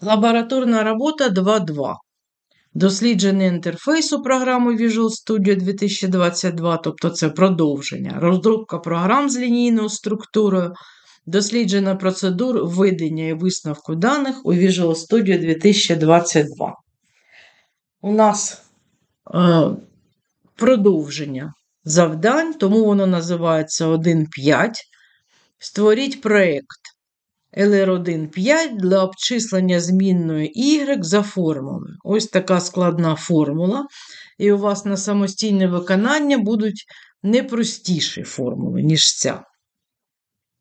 Лабораторна робота 2.2. Дослідження інтерфейсу програми Visual Studio 2022, тобто це продовження, розробка програм з лінійною структурою, дослідження процедур введення і висновку даних у Visual Studio 2022. У нас е, продовження завдань, тому воно називається 1.5. Створіть проєкт. LR1,5 для обчислення змінної Y за формулою. Ось така складна формула. І у вас на самостійне виконання будуть непростіші формули, ніж ця.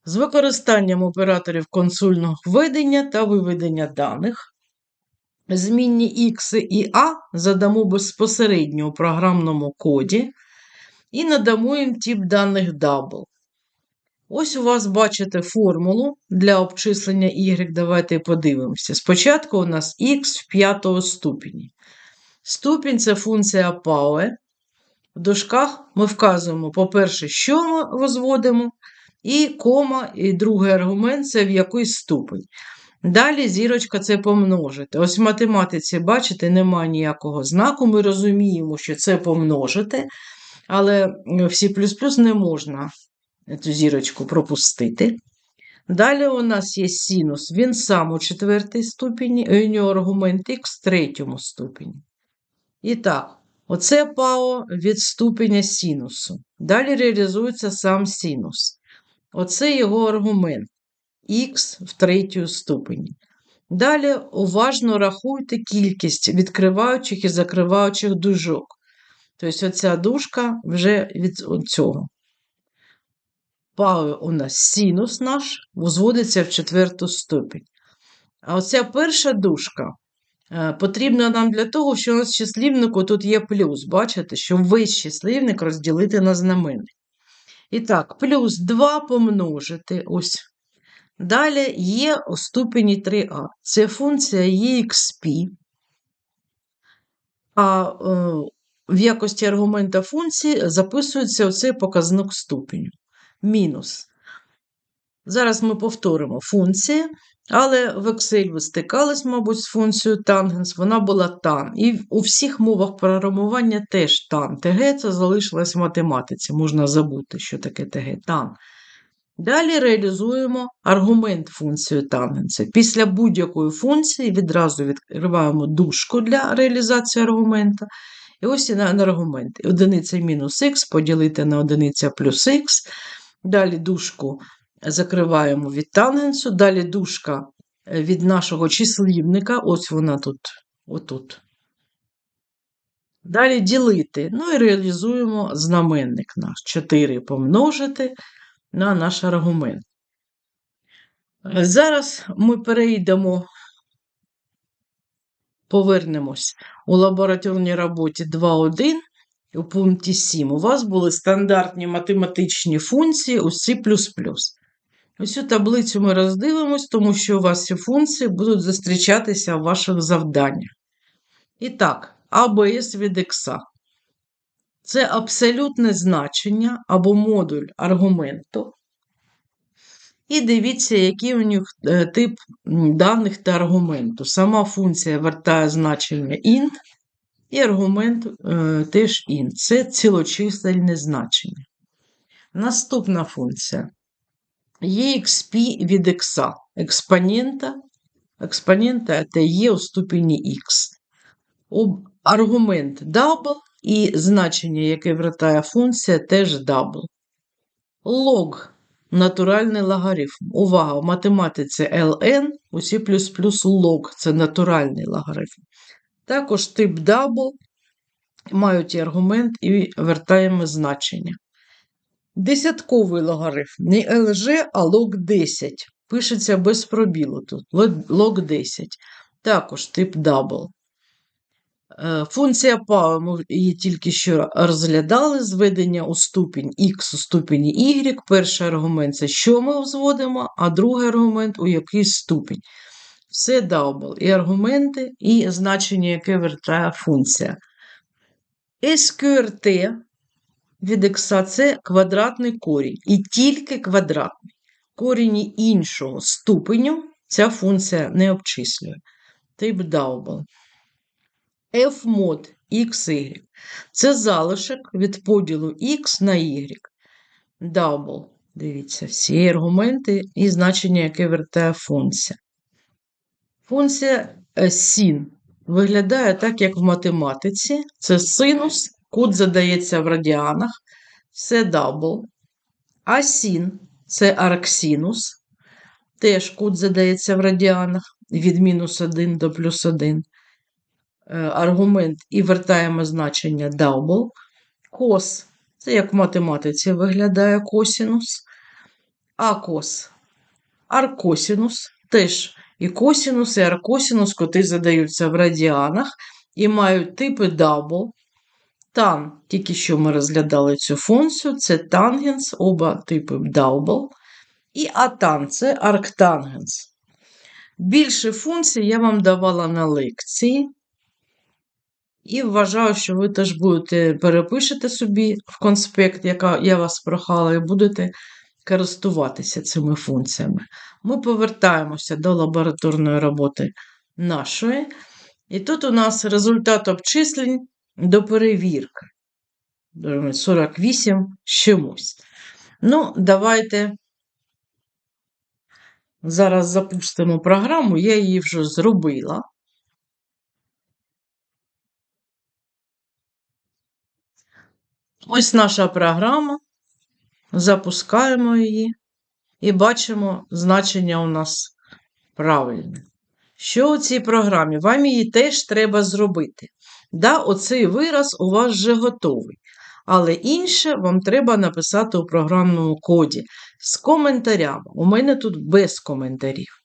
З використанням операторів консольного введення та виведення даних. Змінні X і A задамо безпосередньо у програмному коді і надамо їм тип даних double. Ось у вас бачите формулу для обчислення y. Давайте подивимося. Спочатку у нас х в п'ятого ступені. Ступінь це функція Пауе. В дужках ми вказуємо, по-перше, що ми возводимо, і кома, і другий аргумент це в якийсь ступень. Далі зірочка це помножити. Ось в математиці, бачите, немає ніякого знаку. Ми розуміємо, що це помножити, але в C не можна цю зірочку пропустити. Далі у нас є синус, він сам у четвертій ступені, і у нього аргумент х в третьому ступені. І так, оце ПАО від ступеня синусу. Далі реалізується сам синус. Оце його аргумент х в третій ступені. Далі уважно рахуйте кількість відкриваючих і закриваючих дужок. Тобто, оця дужка вже від цього. Пау у нас синус наш возводиться в четверту ступінь. А оця перша дужка е, потрібна нам для того, що у нас в числівнику тут є плюс. Бачите, щоб весь числівник розділити на знаменник. І так, плюс 2 помножити. ось. Далі є у ступені 3а. Це функція EXP. А е, в якості аргумента функції записується оцей показник ступеню мінус. Зараз ми повторимо функції, але в Excel ви стикались, мабуть, з функцією тангенс, вона була тан. І у всіх мовах програмування теж тан. ТГ це залишилось в математиці, можна забути, що таке ТГ тан. Далі реалізуємо аргумент функції тангенса. Після будь-якої функції відразу відкриваємо дужку для реалізації аргумента. І ось і на аргумент. Одиниця мінус х поділити на одиниця плюс х. Далі дужку закриваємо від тангенсу, далі дужка е, від нашого числівника, ось вона тут, отут. Далі ділити, ну і реалізуємо знаменник наш. 4 помножити на наш аргумент. Е, зараз ми перейдемо, повернемось у лабораторній роботі 2.1 у пункті 7 у вас були стандартні математичні функції у C. Ось цю таблицю ми роздивимось, тому що у вас ці функції будуть зустрічатися в ваших завданнях. І так, АБС від X. Це абсолютне значення або модуль аргументу. І дивіться, який у них е, тип даних та аргументу. Сама функція вертає значення int, і аргумент е, теж int. Це цілочисельне значення. Наступна функція exp від x. Експонента, експонента це є у ступені x. Аргумент double і значення, яке вертає функція, теж double. Лог натуральний логарифм. Увага! В математиці ln, у C лог це натуральний логарифм. Також тип double мають і аргумент і вертаємо значення. Десятковий логарифм. Не LG, а log 10. Пишеться без пробілу тут. Log 10. Також тип double. Е, функція PAO, ми її тільки що розглядали, зведення у ступінь X у ступені Y. Перший аргумент це що ми взводимо, а другий аргумент у який ступінь. Все double. І аргументи, і значення, яке вертає функція. SQRT від x це квадратний корінь. І тільки квадратний. Корінь іншого ступеню ця функція не обчислює. тип double. Fmod XY. Це залишок від поділу X на Y. Double. Дивіться, всі аргументи і значення, яке вертає функція. Функція е, син виглядає так, як в математиці. Це синус, кут задається в радіанах, це double. А син це арксинус. Теж кут задається в радіанах від мінус 1 до плюс 1. Е, Аргумент і вертаємо значення double. Кос це як в математиці виглядає косінус. А кос аркосінус. Теж і косінус, і аркосінус, коти задаються в радіанах і мають типи double. Тан, тільки що ми розглядали цю функцію, це тангенс, оба типи double. І атан це арктангенс. Більше функцій я вам давала на лекції. І вважаю, що ви теж будете перепишете собі в конспект, яка я вас прохала, і будете користуватися цими функціями. Ми повертаємося до лабораторної роботи нашої. І тут у нас результат обчислень до перевірки. 48 з чимось. Ну, давайте зараз запустимо програму, я її вже зробила. Ось наша програма. Запускаємо її і бачимо значення у нас правильне. Що у цій програмі? Вам її теж треба зробити. Да, Оцей вираз у вас вже готовий. Але інше вам треба написати у програмному коді з коментарями. У мене тут без коментарів.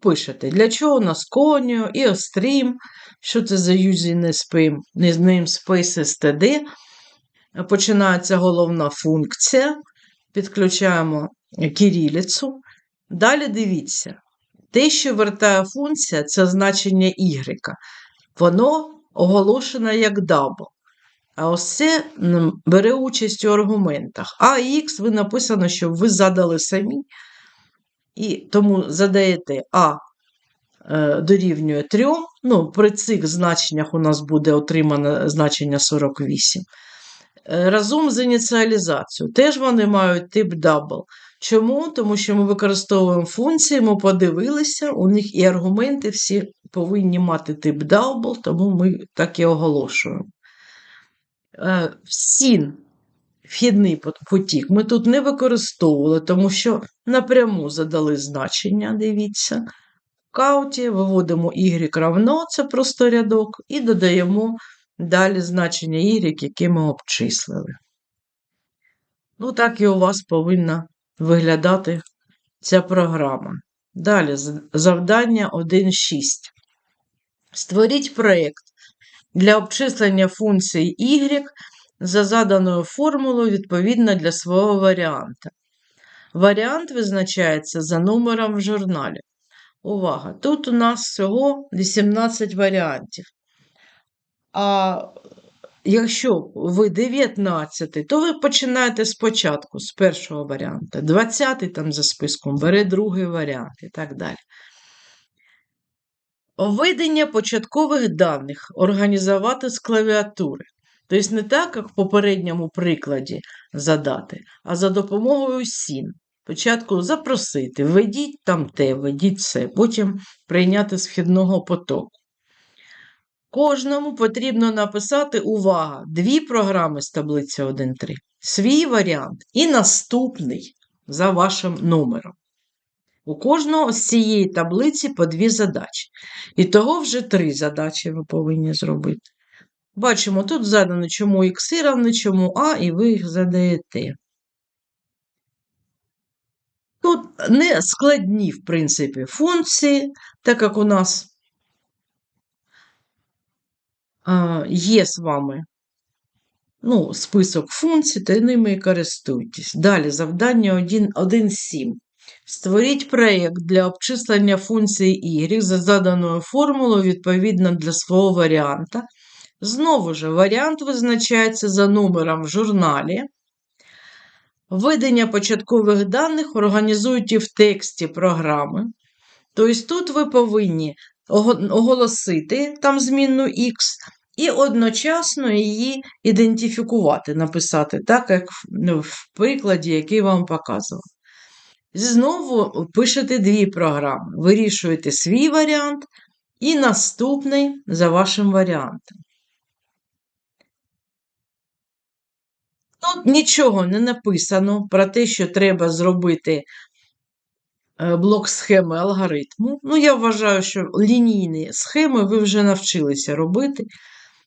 Пишете, для чого у нас коню і острім, що це за using namespace std. Починається головна функція. Підключаємо кирилицю. Далі дивіться, те, що вертає функція, це значення y. Воно оголошено як double. А ось це бере участь у аргументах. А Х ви написано, що ви задали самі. І тому задаєте А е, дорівнює 3. Ну, при цих значеннях у нас буде отримане значення 48. Е, разом з ініціалізацією. Теж вони мають тип double. Чому? Тому що ми використовуємо функції, ми подивилися, у них і аргументи всі повинні мати тип double, тому ми так і оголошуємо. Сін вхідний потік ми тут не використовували, тому що напряму задали значення, дивіться. В кауті виводимо y равно, це просто рядок, і додаємо далі значення y, яке ми обчислили. Ну, так і у вас повинна виглядати ця програма. Далі завдання 1.6. Створіть проєкт для обчислення функції y за заданою формулою відповідно для свого варіанта. Варіант визначається за номером в журналі. Увага! Тут у нас всього 18 варіантів. А якщо ви 19, то ви починаєте спочатку, з першого варіанту. 20 там за списком бере другий варіант і так далі. Введення початкових даних організувати з клавіатури. Тобто не так, як в попередньому прикладі задати, а за допомогою сін. Спочатку запросити, введіть там те, введіть це, потім прийняти з вхідного потоку. Кожному потрібно написати увага, дві програми з таблиці 1.3, свій варіант і наступний за вашим номером. У кожного з цієї таблиці по дві задачі. І того вже три задачі ви повинні зробити. Бачимо, тут задано, чому х равно чому А, і ви їх задаєте. Тут не складні, в принципі, функції, так як у нас є з вами ну, список функцій, то ними і користуйтесь. Далі завдання 1.7. Створіть проєкт для обчислення функції y за заданою формулою відповідно для свого варіанта. Знову ж, варіант визначається за номером в журналі. Введення початкових даних організуйте в тексті програми. Тобто тут ви повинні оголосити там змінну X і одночасно її ідентифікувати, написати, так, як в- ну, в прикладі, який вам показував. Знову пишете дві програми, вирішуєте свій варіант і наступний за вашим варіантом. Тут нічого не написано про те, що треба зробити блок схеми алгоритму. Ну, я вважаю, що лінійні схеми ви вже навчилися робити,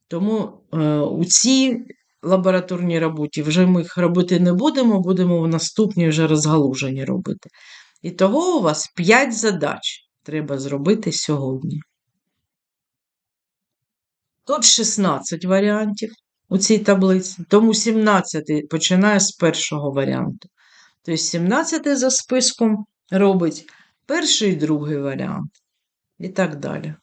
тому е, у цій лабораторній роботі вже ми їх робити не будемо, будемо в наступній вже розгалужені робити. І того у вас 5 задач треба зробити сьогодні. Тут 16 варіантів у цій таблиці, тому 17 починає з першого варіанту. Тобто 17 за списком робить перший і другий варіант. І так далі.